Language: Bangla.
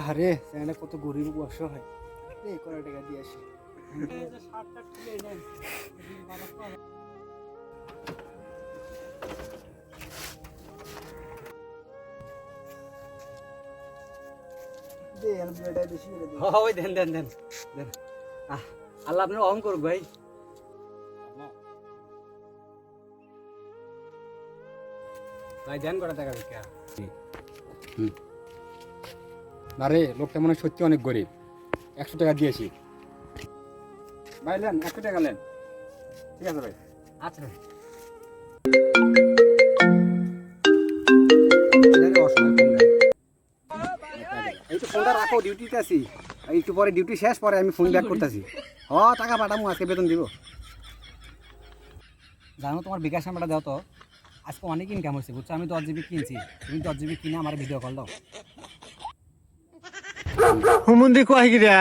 আরে চ্যানেলে কত গরিব বর্ষ হয়। এই কটা টাকা দিয়ে আসি? দেন দেন দেন দেন। আল্লাহ আপনার অহং করুক ভাই। ভাই, দেন কটা টাকা ভিক্ষা না রে লোকটা মনে হয় সত্যি অনেক গরিব। একশো টাকা দিয়েছি। ভাই নেন একশো টাকা নেন। ঠিক আছে ভাই। আচ্ছা ভাই। এই তো ফোনটা রাখো ডিউটিতে আছি। একটু পরে ডিউটি শেষ পরে আমি ফোন ব্যাক করতেছি। হ টাকা পাঠামু আজকে বেতন দিব। জানো তোমার বিকাশ নাম্বারটা দাও তো। আজকে অনেক ইনকাম হয়েছে, বুঝছ? আমি দশ জিবি কিনছি। তুমি দশ জিবি কিনে আমার ভিডিও কল দাও। হুমুন্দি কয় গিরা